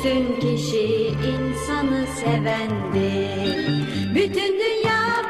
Üstün kişi insanı sevendir. Bütün dünya